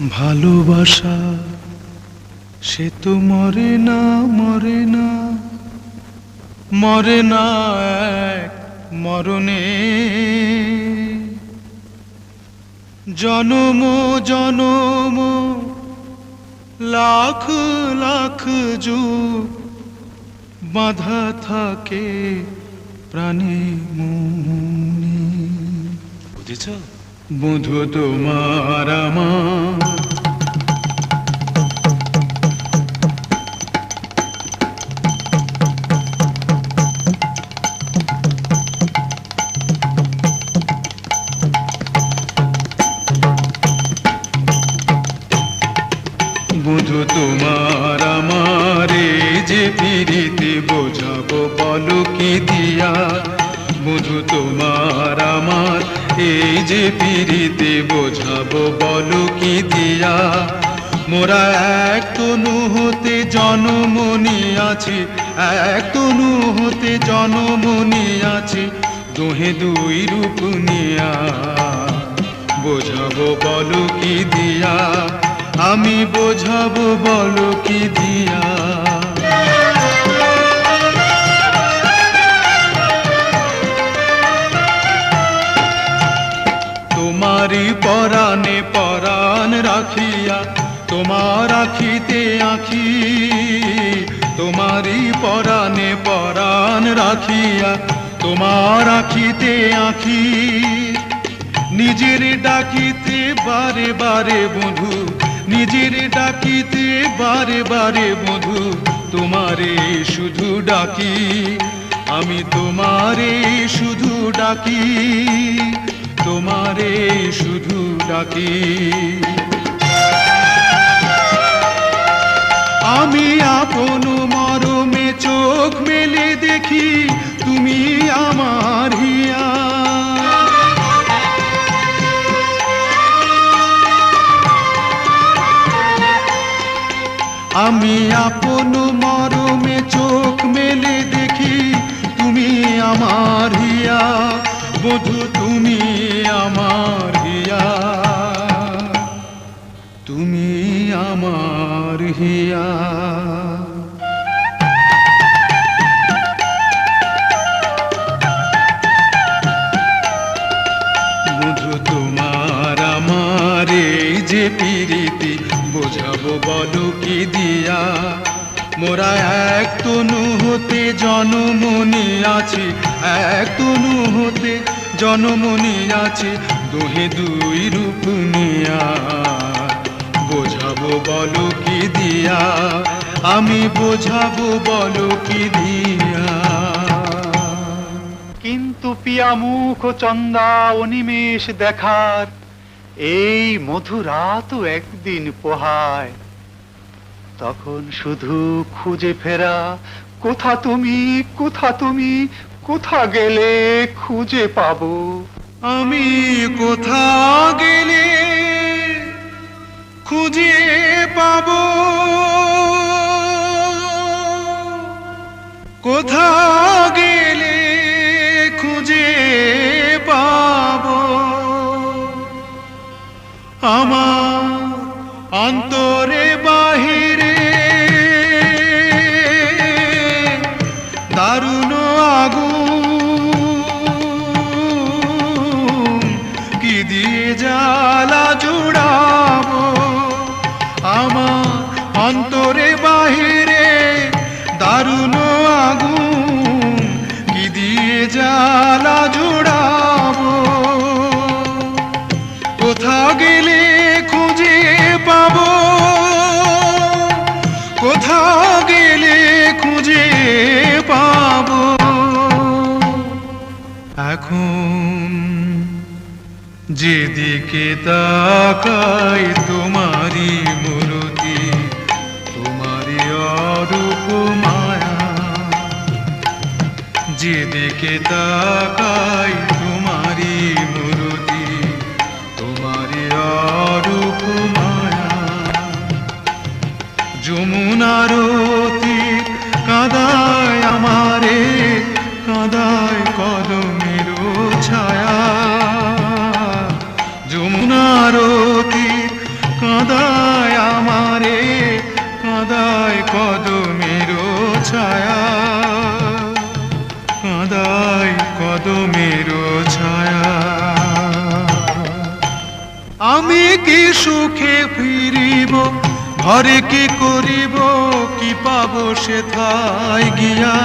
ভালোবাসা, সে তো মরে না মরে না। মরে না এক মরণে। জনম জনম, লাখ লাখ যুগ বাঁধা থাকে প্রাণে মনে। বুঝেছ? বধু তোমার বুধু তোমার আমারে যে পিড়িতে বোঝাবো বলো কি দিয়া। বুধু তোমার আমার এই যে পিড়িতে বোঝাবো, বলো কি দিয়া? মোরা এক তনু হতে জনমনি আছি, এক তনু হতে জনমনি আছি, দোহে দুই রূপ নিয়া। বোঝাবো, বলো কি দিয়া? আমি বোঝাবো, বলো কি দিয়া? তোমারই পরাণে পরাণ রাখিয়া, তোমার আখিতে আখি তোমারই পরাণে পরাণ রাখিয়া, তোমার আখিতে আখি। নিজের ডাকিতে বারে বারে বধু নিজের ডাকিতে বারে বারে বধু তোমারে শুধু ডাকি, আমি তোমারে শুধু ডাকি। তোমারে শুধু ডাকি। আমি আপন মরমে চোখ মেলে দেখি, তুমি আমার হিয়া। আমি আপন মরমে চোখ মেলে দেখি, তুমি আমার হিয়া। বধু তুমি আমার হিয়া তুমি আমার হিয়া বধু তোমার পিরিতি, বোঝাবো বলো কি দিয়া? মোরা এক তনু হতে জনমনি আছি, এক তনু হতে জনমনি আছে দোহে দুই রূপ নিয়া। বোঝাবো বলো কি দিয়া, আমি বোঝাবো বলো কি দিয়া। কিন্তু পিয়া মুখ চন্দা অনিমেষ দেখার, এই মধুরাতও একদিন পোহায়। তখন শুধু খুঁজে ফেরা, কোথা তুমি কোথা তুমি কোথা গেলে খুঁজে পাবো? আমি কোথা গেলে খুঁজে পাব? কোথা গেলে খুঁজে পাব? আমার অন্তরে বাহিরে এখন যেদিকে তাকাই তোমারই মূরতি, তোমারই অরূপ মায়া। যেদিকে তাকাই তোমারই মূরতি, তোমারই অরূপ মায়া। যমুনার যমুনার তীর কাঁদায় আমারে, কাদায় কদমের ছায়া। কাদায় কদমের ছায়া। আমি কি সুখে ফিরিব, ঘরে কি করিব, কি পাবো সেথায় গিয়া?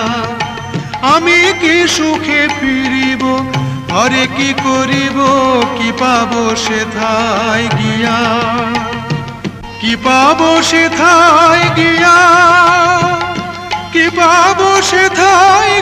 আমি কি সুখে ফিরিব ঘরে কি করিব কি সে থাই গিয়া? কি সে থাই গিয়া? কি থাই সেথায়